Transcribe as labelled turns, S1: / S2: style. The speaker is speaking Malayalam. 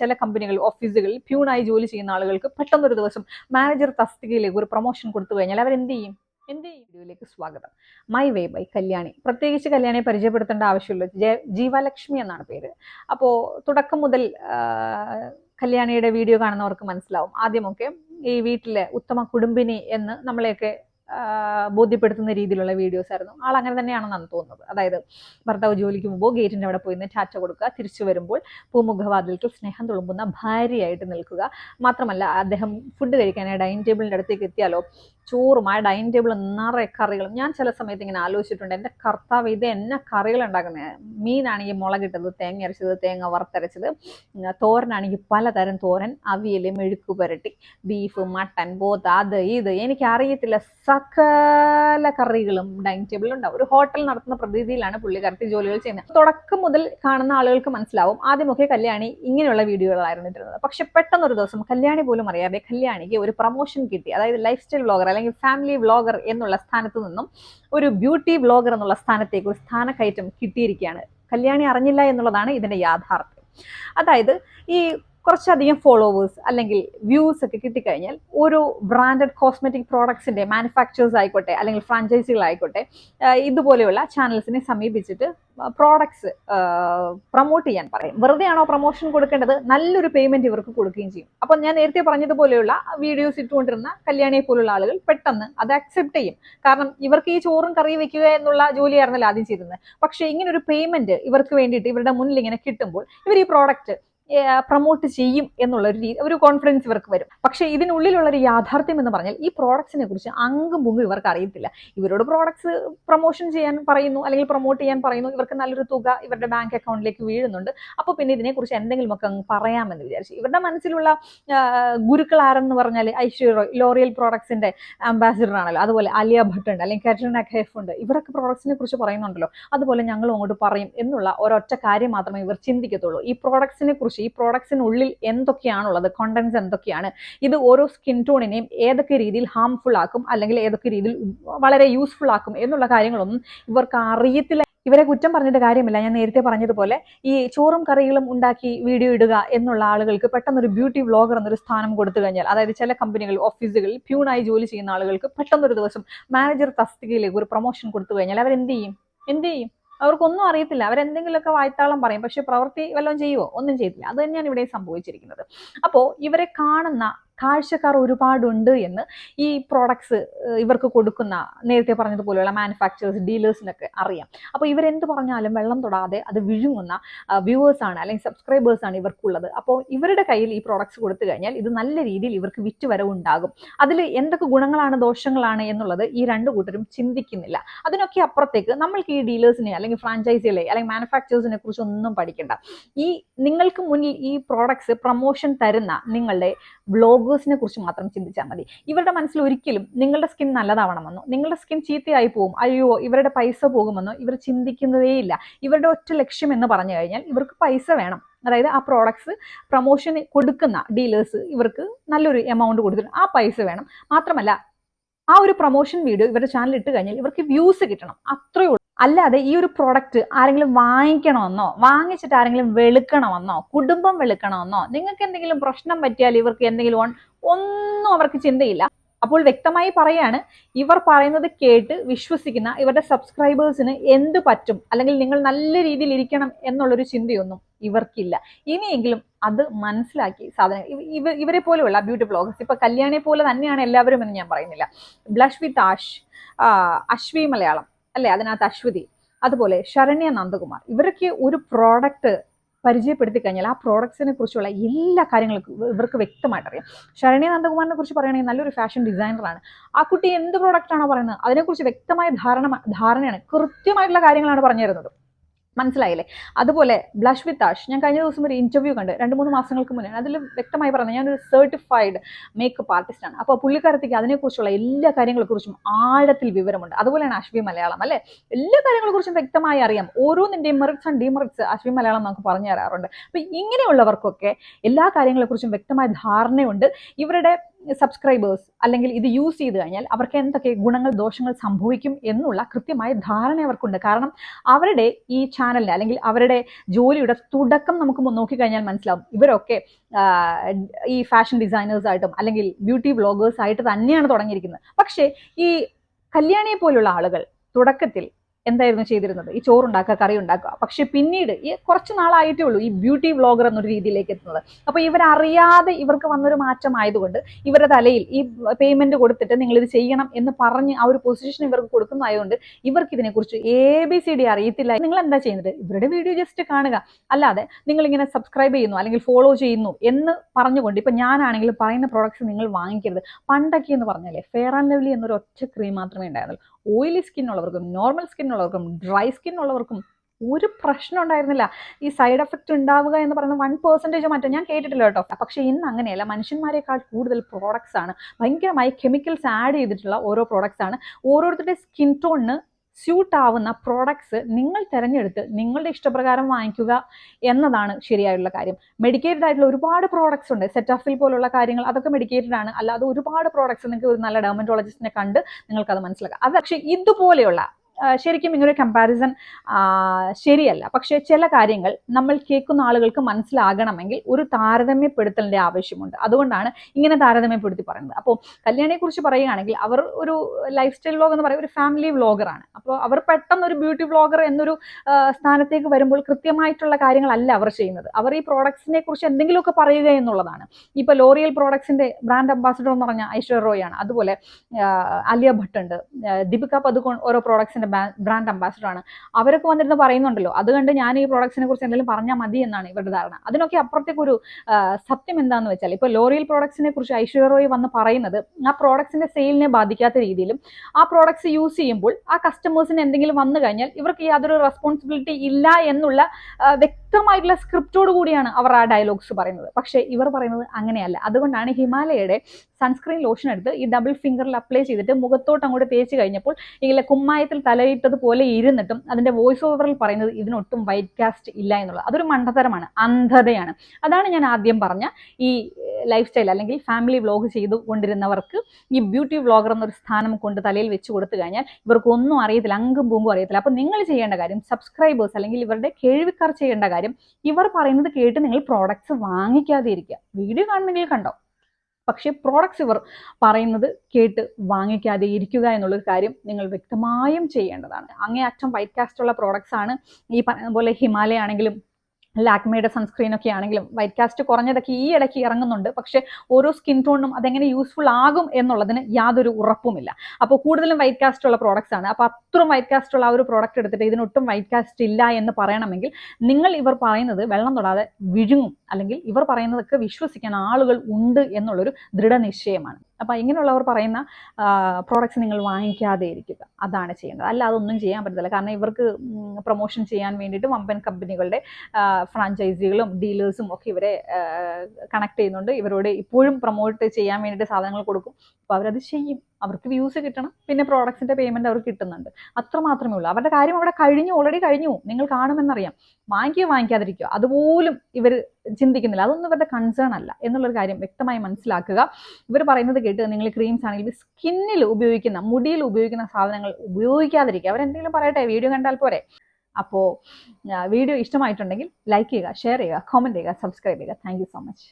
S1: ചില കമ്പനികൾ ഓഫീസുകളിൽ പ്യൂണായി ജോലി ചെയ്യുന്ന ആളുകൾക്ക് പെട്ടെന്നൊരു ദിവസം മാനേജർ തസ്തികയിലേക്ക് ഒരു പ്രൊമോഷൻ കൊടുത്തു കഴിഞ്ഞാൽ അവരെന്ത് ചെയ്യും? എന്റെ ഈ വീഡിയോയിലേക്ക് സ്വാഗതം. My way by Kalyani. പ്രത്യേകിച്ച് കല്യാണിയെ പരിചയപ്പെടുത്തേണ്ട ആവശ്യമുള്ള ജീവലക്ഷ്മി എന്നാണ് പേര്. അപ്പോൾ തുടക്കം മുതൽ കല്യാണിയുടെ വീഡിയോ കാണുന്നവർക്ക് മനസ്സിലാവും. ആദ്യമൊക്കെ ഈ വീട്ടിലെ ഉത്തമ കുടുംബിനി എന്ന് നമ്മളെയൊക്കെ ബോധ്യപ്പെടുത്തുന്ന രീതിയിലുള്ള വീഡിയോസ് ആയിരുന്നു. ആൾ അങ്ങനെ തന്നെയാണെന്നാണ് തോന്നുന്നത്. അതായത് ഭർത്താവ് ജോലിക്ക് മുമ്പോ ഗേറ്റിന്റെ അവിടെ പോയി ചാച്ച കൊടുക്കുക തിരിച്ചു വരുമ്പോൾ പൂമുഖവാതിൽക്ക് സ്നേഹം തുളുമ്പുന്ന ഭാര്യയായിട്ട് നിൽക്കുക. മാത്രമല്ല അദ്ദേഹം ഫുഡ് കഴിക്കാനായി ഡൈനിങ് ടേബിളിന്റെ അടുത്തേക്ക് എത്തിയാലോ ചോറും ആ ഡൈനിങ് ടേബിൾ നിറയെ കറികളും. ഞാൻ ചില സമയത്ത് ഇങ്ങനെ ആലോചിച്ചിട്ടുണ്ട് എന്റെ കർത്താവ് ഇത് എന്നെ കറികൾ ഉണ്ടാക്കുന്നത് മീനാണെങ്കിൽ മുളകിട്ടത് തേങ്ങ അരച്ചത് തേങ്ങ വറുത്തരച്ചത്. തോരനാണെങ്കിൽ പലതരം തോരൻ അവിയൽ മെഴുക്ക് പുരട്ടി ബീഫ് മട്ടൻ ബോത്ത് അത് ഇത്. എനിക്ക് അറിയത്തില്ല സകല കറികളും ഡൈനിങ് ടേബിളിൽ ഉണ്ടാവും. ഒരു ഹോട്ടൽ നടത്തുന്ന പ്രതീതിയിലാണ് പുള്ളിക്കാരത്തി ജോലികൾ ചെയ്യുന്നത്. തുടക്കം മുതൽ കാണുന്ന ആളുകൾക്ക് മനസ്സിലാവും. ആദ്യമൊക്കെ കല്യാണി ഇങ്ങനെയുള്ള വീഡിയോകളായിരുന്നു ഇട്ടിരുന്നത്. പക്ഷെ പെട്ടെന്ന് ഒരു ദിവസം കല്യാണി പോലും അറിയാതെ കല്യാണിക്ക് ഒരു പ്രൊമോഷൻ കിട്ടി. അതായത് ലൈഫ് സ്റ്റൈൽ വ്ളോഗർ അല്ലെങ്കിൽ ഫാമിലി വ്ളോഗർ എന്നുള്ള സ്ഥാനത്ത് നിന്നും ഒരു ബ്യൂട്ടി വ്ളോഗർ എന്നുള്ള സ്ഥാനത്തേക്ക് ഒരു സ്ഥാനക്കയറ്റം കിട്ടിയിരിക്കുകയാണ്. കല്യാണി അറിഞ്ഞില്ല എന്നുള്ളതാണ് ഇതിന്റെ യാഥാർത്ഥ്യം. അതായത് ഈ കുറച്ചധികം ഫോളോവേഴ്സ് അല്ലെങ്കിൽ വ്യൂസ് ഒക്കെ കിട്ടിക്കഴിഞ്ഞാൽ ഒരു ബ്രാൻഡഡ് കോസ്മെറ്റിക് പ്രോഡക്ട്സിന്റെ മാനുഫാക്ചേഴ്സ് ആയിക്കോട്ടെ അല്ലെങ്കിൽ ഫ്രാഞ്ചൈസികളായിക്കോട്ടെ ഇതുപോലെയുള്ള ചാനൽസിനെ സമീപിച്ചിട്ട് പ്രോഡക്ട്സ് പ്രൊമോട്ട് ചെയ്യാൻ പറയും. വെറുതെ ആണോ പ്രൊമോഷൻ കൊടുക്കേണ്ടത്? നല്ലൊരു പേയ്മെന്റ് ഇവർക്ക് കൊടുക്കുകയും ചെയ്യും. അപ്പോൾ ഞാൻ നേരത്തെ പറഞ്ഞതുപോലെയുള്ള വീഡിയോസ് ഇട്ടുകൊണ്ടിരുന്ന കല്യാണിയെ പോലുള്ള ആളുകൾ പെട്ടെന്ന് അത് അക്സെപ്റ്റ് ചെയ്യും. കാരണം ഇവർക്ക് ഈ ചോറും കറി വെക്കുക എന്നുള്ള ജോലിയായിരുന്നല്ലോ ആദ്യം ചെയ്തിരുന്നത്. പക്ഷേ ഇങ്ങനെ ഒരു പേയ്മെന്റ് ഇവർക്ക് വേണ്ടിയിട്ട് ഇവരുടെ മുന്നിൽ ഇങ്ങനെ കിട്ടുമ്പോൾ ഇവർ ഈ പ്രോഡക്റ്റ് പ്രൊമോട്ട് ചെയ്യും എന്നുള്ള ഒരു ഒരു കോൺഫിഡൻസ് ഇവർക്ക് വരും. പക്ഷേ ഇതിനുള്ളിലുള്ള ഒരു യാഥാർത്ഥ്യം എന്ന് പറഞ്ഞാൽ ഈ പ്രോഡക്ട്സിനെ കുറിച്ച് അങ്കും പൊങ്കും ഇവർക്ക് അറിയത്തില്ല. ഇവരോട് പ്രോഡക്ട്സ് പ്രൊമോഷൻ ചെയ്യാൻ പറയുന്നു അല്ലെങ്കിൽ പ്രൊമോട്ട് ചെയ്യാൻ പറയുന്നു. ഇവർക്ക് നല്ലൊരു തുക ഇവരുടെ ബാങ്ക് അക്കൗണ്ടിലേക്ക് വീഴുന്നുണ്ട്. അപ്പോൾ പിന്നെ ഇതിനെക്കുറിച്ച് എന്തെങ്കിലുമൊക്കെ അങ്ങ് പറയാമെന്ന് വിചാരിച്ചു. ഇവരുടെ മനസ്സിലുള്ള ഗുരുക്കൾ ആരെന്ന് പറഞ്ഞാൽ ഐശ്വര്യ റോയ് ലോറിയൽ പ്രോഡക്ട്സിന്റെ അംബാസിഡർ ആണല്ലോ. അതുപോലെ അലിയ ഭട്ട് ഉണ്ട് അല്ലെങ്കിൽ കരീന ഖേഫ് ഉണ്ട്. ഇവരൊക്കെ പ്രോഡക്ട്സിനെ കുറിച്ച് പറയുന്നുണ്ടല്ലോ. അതുപോലെ ഞങ്ങളും അങ്ങോട്ട് പറയും എന്നുള്ള ഒരൊറ്റ കാര്യം മാത്രമേ ഇവർ ചിന്തിക്കത്തുള്ളൂ. ഈ പ്രോഡക്ട്സിനെ കുറിച്ച് ഈ പ്രോഡക്ട്സിനുള്ളിൽ എന്തൊക്കെയാണുള്ളത് കോണ്ടൻസ് എന്തൊക്കെയാണ് ഇത് ഓരോ സ്കിൻ ടോണിനെയും ഏതൊക്കെ രീതിയിൽ ഹാംഫുൾ ആക്കും അല്ലെങ്കിൽ ഏതൊക്കെ രീതിയിൽ വളരെ യൂസ്ഫുൾ ആക്കും എന്നുള്ള കാര്യങ്ങളൊന്നും ഇവർക്ക് അറിയത്തില്ല. ഇവരെ കുറ്റം പറഞ്ഞിട്ട് കാര്യമില്ല. ഞാൻ നേരത്തെ പറഞ്ഞതുപോലെ ഈ ചോറും കറികളും ഉണ്ടാക്കി വീഡിയോ ഇടുക എന്നുള്ള ആളുകൾക്ക് പെട്ടെന്നൊരു ബ്യൂട്ടി വ്ളോഗർ എന്നൊരു സ്ഥാനം കൊടുത്തു കഴിഞ്ഞാൽ അതായത് ചില കമ്പനികൾ ഓഫീസുകളിൽ പ്യൂണായി ജോലി ചെയ്യുന്ന ആളുകൾക്ക് പെട്ടെന്നൊരു ദിവസം മാനേജർ തസ്തികയിലേക്ക് ഒരു പ്രൊമോഷൻ കൊടുത്തു കഴിഞ്ഞാൽ അവരെന്ത് ചെയ്യും? എന്ത് ചെയ്യും? അവർക്കൊന്നും അറിയത്തില്ല. അവരെന്തെങ്കിലുമൊക്കെ വായ്ത്താളം പറയും. പക്ഷെ പ്രവൃത്തി വല്ലതും ചെയ്യുമോ ഒന്നും ചെയ്തില്ല. അത് തന്നെയാണ് ഇവിടെ സംഭവിച്ചിരിക്കുന്നത്. അപ്പോൾ ഇവരെ കാണുന്ന കാഴ്ചക്കാർ ഒരുപാടുണ്ട് എന്ന് ഈ പ്രോഡക്ട്സ് ഇവർക്ക് കൊടുക്കുന്ന നേരത്തെ പറഞ്ഞതുപോലെയുള്ള മാനുഫാക്ചറേഴ്സ് ഡീലേഴ്സിനൊക്കെ അറിയാം. അപ്പോൾ ഇവരെന്ത് പറഞ്ഞാലും വെള്ളം തൊടാതെ അത് വിഴുങ്ങുന്ന വ്യൂവേഴ്സാണ് അല്ലെങ്കിൽ സബ്സ്ക്രൈബേഴ്സാണ് ഇവർക്കുള്ളത്. അപ്പോൾ ഇവരുടെ കയ്യിൽ ഈ പ്രോഡക്ട്സ് കൊടുത്തു കഴിഞ്ഞാൽ ഇത് നല്ല രീതിയിൽ ഇവർക്ക് വിറ്റുവരവുണ്ടാകും അതിൽ എന്തൊക്കെ ഗുണങ്ങളാണ് ദോഷങ്ങളാണ് എന്നുള്ളത് ഈ രണ്ട് കൂട്ടരും ചിന്തിക്കുന്നില്ല. അതിനൊക്കെ അപ്പുറത്തേക്ക് നമ്മൾക്ക് ഈ ഡീലേഴ്സിനെ അല്ലെങ്കിൽ ഫ്രാഞ്ചൈസികളെ അല്ലെങ്കിൽ മാനുഫാക്ചേഴ്സിനെ കുറിച്ച് ഒന്നും പഠിക്കേണ്ട. ഈ നിങ്ങൾക്ക് മുന്നിൽ ഈ പ്രോഡക്ട്സ് പ്രൊമോഷൻ തരുന്ന നിങ്ങളുടെ വ്ളോഗേഴ്സിനെ കുറിച്ച് മാത്രം ചിന്തിച്ചാൽ മതി. ഇവരുടെ മനസ്സിൽ ഒരിക്കലും നിങ്ങളുടെ സ്കിൻ നല്ലതാവണമെന്നോ നിങ്ങളുടെ സ്കിൻ ചീത്തയായി പോകും അയ്യോ ഇവരുടെ പൈസ പോകുമെന്നോ ഇവർ ചിന്തിക്കുന്നതേയില്ല. ഇവരുടെ ഒറ്റ ലക്ഷ്യം എന്ന് പറഞ്ഞു കഴിഞ്ഞാൽ ഇവർക്ക് പൈസ വേണം. അതായത് ആ പ്രോഡക്ട്സ് പ്രൊമോഷൻ കൊടുക്കുന്ന ഡീലേഴ്സ് ഇവർക്ക് നല്ലൊരു എമൗണ്ട് കൊടുത്തിട്ട് ആ പൈസ വേണം. മാത്രമല്ല ആ ഒരു പ്രൊമോഷൻ വീഡിയോ ഇവരുടെ ചാനൽ ഇട്ട് കഴിഞ്ഞാൽ ഇവർക്ക് വ്യൂസ് കിട്ടണം. അത്രയേ ഉള്ളൂ. അല്ലാതെ ഈ ഒരു പ്രൊഡക്റ്റ് ആരെങ്കിലും വാങ്ങിക്കണമെന്നോ വാങ്ങിച്ചിട്ട് ആരെങ്കിലും വെളുക്കണമെന്നോ കുടുംബം വെളുക്കണമെന്നോ നിങ്ങൾക്ക് എന്തെങ്കിലും പ്രശ്നം പറ്റിയാൽ ഇവർക്ക് എന്തെങ്കിലും ഒന്നും അവർക്ക് ചിന്തയില്ല. അപ്പോൾ വ്യക്തമായി പറയാണ് ഇവർ പറയുന്നത് കേട്ട് വിശ്വസിക്കുന്ന ഇവരുടെ സബ്സ്ക്രൈബേഴ്സിന് എന്ത് പറ്റും? അല്ലെങ്കിൽ നിങ്ങൾ നല്ല രീതിയിൽ ഇരിക്കണം എന്നുള്ളൊരു ചിന്തയൊന്നും ഇവർക്കില്ല. ഇനിയെങ്കിലും അത് മനസ്സിലാക്കി സാധനം ഇവ- ഇവ ഇവരെ പോലെയുള്ള ബ്യൂട്ടി ബ്ലോഗേഴ്സ് ഇപ്പൊ കല്യാണിയെ പോലെ തന്നെയാണ് എല്ലാവരും എന്ന് ഞാൻ പറയുന്നില്ല. Blush with Ash Ashwi Malayalam. അല്ലെ? അതിനകത്ത് അശ്വതി അതുപോലെ ശരണ്യ നന്ദകുമാർ. ഇവരൊക്കെ ഒരു പ്രോഡക്റ്റ് പരിചയപ്പെടുത്തി കഴിഞ്ഞാൽ ആ പ്രോഡക്ട്സിനെ കുറിച്ചുള്ള എല്ലാ കാര്യങ്ങളും ഇവർക്ക് വ്യക്തമായിട്ട് അറിയാം. ശരണ്യ നന്ദകുമാറിനെ കുറിച്ച് പറയുകയാണെങ്കിൽ നല്ലൊരു ഫാഷൻ ഡിസൈനറാണ് ആ കുട്ടി എന്ത് പ്രോഡക്റ്റ് ആണോ പറയുന്നത്? അതിനെക്കുറിച്ച് വ്യക്തമായ ധാരണ ധാരണയാണ്. കൃത്യമായിട്ടുള്ള കാര്യങ്ങളാണ് പറഞ്ഞു തരുന്നത് മനസ്സിലായില്ലേ? അതുപോലെ ബ്ലഷ് വിത്ത് ആഷ് ഞാൻ കഴിഞ്ഞ ദിവസം ഒരു ഇന്റർവ്യൂ കണ്ട്. രണ്ട് മൂന്ന് മാസങ്ങൾക്ക് മുന്നേ. അതിൽ വ്യക്തമായി പറഞ്ഞു ഞാനൊരു സർട്ടിഫൈഡ് മേക്കപ്പ് ആർട്ടിസ്റ്റാണ് അപ്പോൾ പുള്ളിക്കാരത്തേക്ക് അതിനെക്കുറിച്ചുള്ള എല്ലാ കാര്യങ്ങളെക്കുറിച്ചും ആഴത്തിൽ വിവരമുണ്ട്. അതുപോലെയാണ് അശ്വി മലയാളം അല്ലേ? എല്ലാ കാര്യങ്ങളെക്കുറിച്ചും വ്യക്തമായി അറിയാം. ഓരോന്നിന്റെയും merits and demerits Ashwi Malayalam നമുക്ക് പറഞ്ഞു തരാറുണ്ട്. അപ്പോൾ ഇങ്ങനെയുള്ളവർക്കൊക്കെ എല്ലാ കാര്യങ്ങളെക്കുറിച്ചും വ്യക്തമായ ധാരണയുണ്ട്. ഇവരുടെ സബ്സ്ക്രൈബേഴ്സ് അല്ലെങ്കിൽ ഇത് യൂസ് ചെയ്ത് കഴിഞ്ഞാൽ അവർക്ക് എന്തൊക്കെ ഗുണങ്ങൾ ദോഷങ്ങൾ സംഭവിക്കും എന്നുള്ള കൃത്യമായ ധാരണ അവർക്കുണ്ട്. കാരണം അവരുടെ ഈ ചാനലിന് അല്ലെങ്കിൽ അവരുടെ ജോലിയുടെ തുടക്കം നമുക്ക് നോക്കിക്കഴിഞ്ഞാൽ മനസ്സിലാവും. ഇവരൊക്കെ ഈ ഫാഷൻ ഡിസൈനേഴ്സ് ആയിട്ടും അല്ലെങ്കിൽ ബ്യൂട്ടി വ്ളോഗേഴ്സ് ആയിട്ട് തന്നെയാണ് തുടങ്ങിയിരിക്കുന്നത്. പക്ഷേ ഈ കല്യാണിയെ പോലുള്ള ആളുകൾ തുടക്കത്തിൽ എന്തായിരുന്നു ചെയ്തിരുന്നത്? ഈ ചോറുണ്ടാക്കുക കറി ഉണ്ടാക്കുക പക്ഷെ പിന്നീട് ഈ കുറച്ച് നാളായിട്ടേ ഉള്ളൂ ഈ ബ്യൂട്ടി വ്ളോഗർ എന്നൊരു രീതിയിലേക്ക് എത്തുന്നത്. അപ്പൊ ഇവരറിയാതെ ഇവർക്ക് വന്നൊരു മാറ്റം ആയതുകൊണ്ട് ഇവരുടെ തലയിൽ ഈ പേയ്മെന്റ് കൊടുത്തിട്ട് നിങ്ങൾ ഇത് ചെയ്യണം എന്ന് പറഞ്ഞ് ആ ഒരു പൊസിഷൻ ഇവർക്ക് കൊടുക്കുന്നതായതുകൊണ്ട് ഇവർക്ക് ഇതിനെക്കുറിച്ച് എ ബി സി ഡി അറിയത്തില്ല. നിങ്ങൾ എന്താ ചെയ്യുന്നത്? ഇവരുടെ വീഡിയോ ജസ്റ്റ് കാണുക. അല്ലാതെ നിങ്ങൾ ഇങ്ങനെ സബ്സ്ക്രൈബ് ചെയ്യുന്നു അല്ലെങ്കിൽ ഫോളോ ചെയ്യുന്നു എന്ന് പറഞ്ഞുകൊണ്ട് ഇപ്പൊ ഞാനാണെങ്കിൽ പറയുന്ന പ്രോഡക്റ്റ്സ് നിങ്ങൾ വാങ്ങിക്കരുത്. പണ്ടൊക്കെ എന്ന് പറഞ്ഞാലേ ഫെയർ ആൻഡ് ലവ്ലി എന്നൊരു ഒറ്റ ക്രീം മാത്രമേ ഉണ്ടായിരുന്നുള്ളൂ. ഓയിലി സ്കിൻ ഉള്ളവർക്കും നോർമൽ സ്കിൻ ഉള്ളവർക്കും ഡ്രൈ സ്കിൻ ഉള്ളവർക്കും ഒരു പ്രശ്നം ഉണ്ടായിരുന്നില്ല. ഈ സൈഡ് എഫക്റ്റ് ഉണ്ടാവുക എന്ന് പറയുന്നത് വൺ പെർസെന്റേജ് മാറ്റം ഞാൻ കേട്ടിട്ടില്ല കേട്ടോ. പക്ഷേ ഇന്ന് അങ്ങനെയല്ല. മനുഷ്യന്മാരെക്കാൾ കൂടുതൽ പ്രോഡക്ട്സ് ആണ്. ഭയങ്കരമായി കെമിക്കൽസ് ആഡ് ചെയ്തിട്ടുള്ള ഓരോ പ്രോഡക്ട്സ് ആണ്. ഓരോരുത്തരുടെ സ്കിൻ ടോണിന് സ്യൂട്ട് ആവുന്ന പ്രോഡക്ട്സ് നിങ്ങൾ തിരഞ്ഞെടുത്ത് നിങ്ങളുടെ ഇഷ്ടപ്രകാരം വാങ്ങിക്കുക എന്നതാണ് ശരിയായുള്ള കാര്യം. മെഡിക്കേറ്റഡ് ആയിട്ടുള്ള ഒരുപാട് പ്രോഡക്ട്സ് ഉണ്ട്. സെറ്റ് സെറ്റാഫിൽ പോലുള്ള കാര്യങ്ങൾ അതൊക്കെ മെഡിക്കേറ്റഡ് ആണ്. അല്ലാതെ ഒരുപാട് പ്രോഡക്ട്സ് നിങ്ങൾക്ക് ഒരു നല്ല ഡെർമറ്റോളജിസ്റ്റിനെ കണ്ട് നിങ്ങൾക്ക് അത് മനസ്സിലാക്കാം. അത് പക്ഷേ ഇതുപോലെയുള്ള ശരിക്കും ഇങ്ങനൊരു കമ്പാരിസൺ ശരിയല്ല. പക്ഷേ ചില കാര്യങ്ങൾ നമ്മൾ കേൾക്കുന്ന ആളുകൾക്ക് മനസ്സിലാകണമെങ്കിൽ ഒരു താരതമ്യപ്പെടുത്തലിന്റെ ആവശ്യമുണ്ട്. അതുകൊണ്ടാണ് ഇങ്ങനെ താരതമ്യപ്പെടുത്തി പറയുന്നത്. അപ്പോൾ കല്യാണിയെക്കുറിച്ച് പറയുകയാണെങ്കിൽ അവർ ഒരു ലൈഫ് സ്റ്റൈൽ വ്ളോഗ് എന്ന് പറയുന്നത് ഒരു ഫാമിലി വ്ളോഗറാണ് അപ്പോൾ അവർ പെട്ടെന്ന് ഒരു ബ്യൂട്ടി വ്ളോഗർ എന്നൊരു സ്ഥാനത്തേക്ക് വരുമ്പോൾ കൃത്യമായിട്ടുള്ള കാര്യങ്ങളല്ല അവർ ചെയ്യുന്നത്. അവർ ഈ പ്രോഡക്ട്സിനെ കുറിച്ച് എന്തെങ്കിലുമൊക്കെ പറയുക എന്നുള്ളതാണ്. ഇപ്പോൾ ലോറിയൽ പ്രോഡക്ട്സിന്റെ ബ്രാൻഡ് അംബാസിഡർ എന്ന് പറഞ്ഞാൽ ഐശ്വര്യ റോയാണ് അതുപോലെ അലിയ ഭട്ട് ഉണ്ട്. ദീപിക പതുക്കോൺ ഓരോ പ്രോഡക്ട്സിന്റെ ബ്രാൻഡ് അംബാസിഡർ ആണ്. അവരൊക്കെ വന്നിരുന്ന് പറയുന്നുണ്ടല്ലോ അത് കണ്ട് ഞാൻ ഈ പ്രോഡക്ട്സിനെ കുറിച്ച് എന്തെങ്കിലും പറഞ്ഞാൽ മതി എന്നാണ് ഇവരുടെ ധാരണ. അതിനൊക്കെ അപ്പുറത്തേക്ക് ഒരു സത്യം എന്താന്ന് വെച്ചാൽ ഇപ്പോൾ ലോറിയൽ പ്രോഡക്ട്സിനെ കുറിച്ച് ഐശ്വര്യ റോയ് വന്ന് പറയുന്നത് ആ പ്രോഡക്ട്സിന്റെ സെയിലിനെ ബാധിക്കാത്ത രീതിയിലും ആ പ്രോഡക്ട്സ് യൂസ് ചെയ്യുമ്പോൾ ആ കസ്റ്റമേഴ്സിന് എന്തെങ്കിലും വന്നു കഴിഞ്ഞാൽ ഇവർക്ക് യാതൊരു റെസ്പോൺസിബിലിറ്റി ഇല്ല എന്നുള്ള വ്യക്തമായിട്ടുള്ള സ്ക്രിപ്റ്റോട് കൂടിയാണ് അവർ ആ ഡയലോഗ്സ് പറയുന്നത്. പക്ഷേ ഇവർ പറയുന്നത് അങ്ങനെയല്ല. അതുകൊണ്ടാണ് ഹിമാലയയുടെ സൺസ്ക്രീൻ ലോഷൻ എടുത്ത് ഈ ഡബിൾ ഫിംഗറിൽ അപ്ലൈ ചെയ്തിട്ട് മുഖത്തോട്ട് അങ്ങോട്ട് തേച്ച് കഴിഞ്ഞപ്പോൾ ഇങ്ങനെ കുമ്മായത്തിൽ തലയിട്ടതുപോലെ ഇരുന്നിട്ടും അതിന്റെ വോയിസ് ഓവറിൽ പറയുന്നത് ഇതിനൊട്ടും വൈറ്റ് കാസ്റ്റ് ഇല്ല എന്നുള്ളത്. അതൊരു മണ്ടത്തരമാണ് അന്ധതയാണ്. അതാണ് ഞാൻ ആദ്യം പറഞ്ഞ ഈ ലൈഫ് സ്റ്റൈൽ അല്ലെങ്കിൽ ഫാമിലി വ്ലോഗ് ചെയ്തു കൊണ്ടിരുന്നവർക്ക് ഈ ബ്യൂട്ടി വ്ളോഗർ എന്നൊരു സ്ഥാനം കൊണ്ട് തലയിൽ വെച്ച് കൊടുത്തു കഴിഞ്ഞാൽ ഇവർക്ക് ഒന്നും അറിയത്തില്ല അങ്കും പൂങ്കും അറിയത്തില്ല. അപ്പോൾ നിങ്ങൾ ചെയ്യേണ്ട കാര്യം സബ്സ്ക്രൈബേഴ്സ് അല്ലെങ്കിൽ ഇവരുടെ കേൾവിക്കാർ ചെയ്യേണ്ട കാര്യം ഇവർ പറയുന്നത് കേട്ട് നിങ്ങൾ പ്രോഡക്ട്സ് വാങ്ങിക്കാതെ ഇരിക്കുക. വീഡിയോ കാണുന്നെങ്കിൽ കണ്ടോ? പക്ഷേ പ്രോഡക്ട്സ് ഇവർ പറയുന്നത് കേട്ട് വാങ്ങിക്കാതെ ഇരിക്കുക എന്നുള്ളൊരു കാര്യം നിങ്ങൾ വ്യക്തമായും ചെയ്യേണ്ടതാണ്. അങ്ങേ അറ്റം വൈറ്റ് കാസ്റ്റ് ഉള്ള പ്രോഡക്ട്സ് ആണ്. ഈ പറയുന്ന പോലെ ഹിമാലയ ആണെങ്കിലും ലാക്മയുടെ സൺസ്ക്രീൻ ഒക്കെ ആണെങ്കിലും വൈറ്റ് കാസ്റ്റ് കുറഞ്ഞതൊക്കെ ഈ ഇടയ്ക്ക് ഇറങ്ങുന്നുണ്ട്. പക്ഷേ ഓരോ സ്കിൻ ടോണിനും അതെങ്ങനെ യൂസ്ഫുൾ ആകും എന്നുള്ളതിന് യാതൊരു ഉറപ്പുമില്ല. അപ്പോൾ കൂടുതലും വൈറ്റ് കാസ്റ്റ് ഉള്ള പ്രോഡക്റ്റ്സ് ആണ്. അപ്പോൾ അത്രയും വൈറ്റ് കാസ്റ്റ് ഉള്ള ആ ഒരു പ്രോഡക്റ്റ് എടുത്തിട്ട് ഇതിനൊട്ടും വൈറ്റ് കാസ്റ്റ് ഇല്ല എന്ന് പറയണമെങ്കിൽ നിങ്ങൾ ഇവർ പറയുന്നത് വെള്ളം തൊടാതെ വിഴുങ്ങും. അല്ലെങ്കിൽ ഇവർ പറയുന്നതൊക്കെ വിശ്വസിക്കാൻ ആളുകൾ ഉണ്ട് എന്നുള്ളൊരു ദൃഢനിശ്ചയമാണ്. അപ്പോൾ ഇങ്ങനെയുള്ളവർ പറയുന്ന പ്രോഡക്റ്റ്സ് നിങ്ങൾ വാങ്ങിക്കാതെ ഇരിക്കുക അതാണ് ചെയ്യേണ്ടത്. അല്ല അതൊന്നും ചെയ്യാൻ പറ്റത്തില്ല. കാരണം ഇവർക്ക് പ്രൊമോഷൻ ചെയ്യാൻ വേണ്ടിയിട്ട് വമ്പൻ കമ്പനികളുടെ ഫ്രാഞ്ചൈസികളും ഡീലേഴ്സും ഒക്കെ ഇവരെ കണക്ട് ചെയ്യുന്നുണ്ട്. ഇവരോട് ഇപ്പോഴും പ്രൊമോട്ട് ചെയ്യാൻ വേണ്ടിയിട്ട് സാധനങ്ങൾ കൊടുക്കും. അപ്പോൾ അവരത് ചെയ്യും. അവർക്ക് വ്യൂസ് കിട്ടണം പിന്നെ പ്രോഡക്ട്സിന്റെ പേയ്മെന്റ് അവർക്ക് കിട്ടുന്നുണ്ട്. അത്ര മാത്രമേ ഉള്ളൂ. അവരുടെ കാര്യം അവിടെ കഴിഞ്ഞു ഓൾറെഡി കഴിഞ്ഞു. നിങ്ങൾ കാണുമെന്നറിയാം. വാങ്ങിക്കുക വാങ്ങിക്കാതിരിക്കുക അതുപോലും ഇവർ ചിന്തിക്കുന്നില്ല. അതൊന്നും ഇവരുടെ കൺസേൺ അല്ല എന്നുള്ളൊരു കാര്യം വ്യക്തമായി മനസ്സിലാക്കുക. ഇവർ പറയുന്നത് കേട്ട് നിങ്ങൾ ക്രീംസ് ആണെങ്കിൽ സ്കിന്നിൽ ഉപയോഗിക്കുന്ന മുടിയിൽ ഉപയോഗിക്കുന്ന സാധനങ്ങൾ ഉപയോഗിക്കാതിരിക്കുക. അവരെന്തെങ്കിലും പറയട്ടെ വീഡിയോ കണ്ടാൽ പോരെ. അപ്പോൾ വീഡിയോ ഇഷ്ടമായിട്ടുണ്ടെങ്കിൽ ലൈക്ക് ചെയ്യുക ഷെയർ ചെയ്യുക കോമന്റ് ചെയ്യുക സബ്സ്ക്രൈബ് ചെയ്യുക. Thank so much